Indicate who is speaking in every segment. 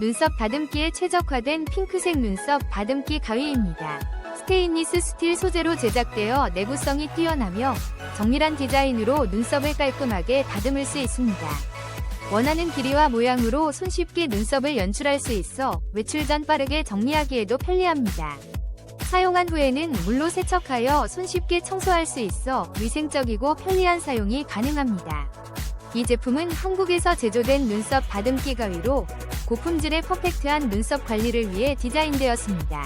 Speaker 1: 눈썹 다듬기에 최적화된 핑크색 눈썹 다듬기 가위입니다. 스테인리스 스틸 소재로 제작되어 내구성이 뛰어나며 정밀한 디자인으로 눈썹을 깔끔하게 다듬을 수 있습니다. 원하는 길이와 모양으로 손쉽게 눈썹을 연출할 수 있어 외출 전 빠르게 정리하기에도 편리합니다. 사용한 후에는 물로 세척하여 손쉽게 청소할 수 있어 위생적이고 편리한 사용이 가능합니다. 이 제품은 한국에서 제조된 눈썹 다듬기 가위로 고품질의 퍼펙트한 눈썹 관리를 위해 디자인되었습니다.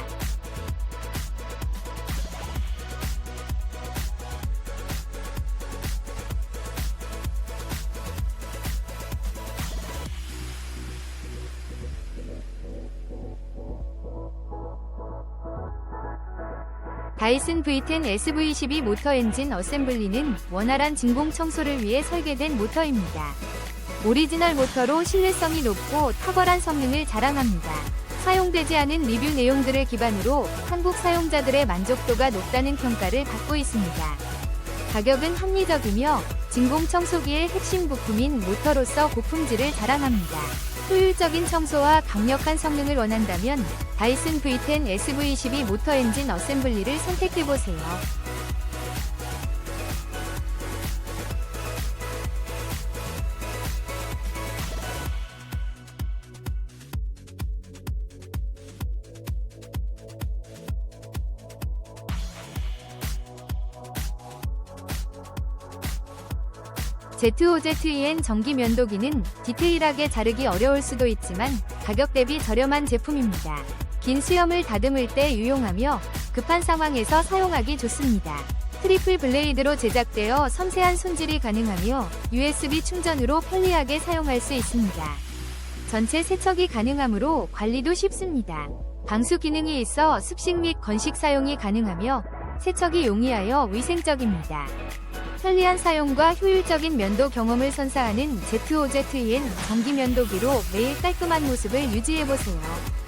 Speaker 1: 다이슨 V10 SV12 모터 엔진 어셈블리는 원활한 진공 청소를 위해 설계된 모터입니다. 오리지널 모터로 신뢰성이 높고 탁월한 성능을 자랑합니다. 사용되지 않은 리뷰 내용들을 기반으로 한국 사용자들의 만족도가 높다는 평가를 받고 있습니다. 가격은 합리적이며 진공 청소기의 핵심 부품인 모터로서 고품질을 자랑합니다. 효율적인 청소와 강력한 성능을 원한다면 다이슨 V10 SV12 모터 엔진 어셈블리를 선택해보세요. Z5ZEN 전기 면도기는 디테일하게 자르기 어려울 수도 있지만 가격 대비 저렴한 제품입니다. 긴 수염을 다듬을 때 유용하며 급한 상황에서 사용하기 좋습니다. 트리플 블레이드로 제작되어 섬세한 손질이 가능하며 USB 충전으로 편리하게 사용할 수 있습니다. 전체 세척이 가능하므로 관리도 쉽습니다. 방수 기능이 있어 습식 및 건식 사용이 가능하며 세척이 용이하여 위생적입니다. 편리한 사용과 효율적인 면도 경험을 선사하는 Z5ZEN 전기 면도기로 매일 깔끔한 모습을 유지해보세요.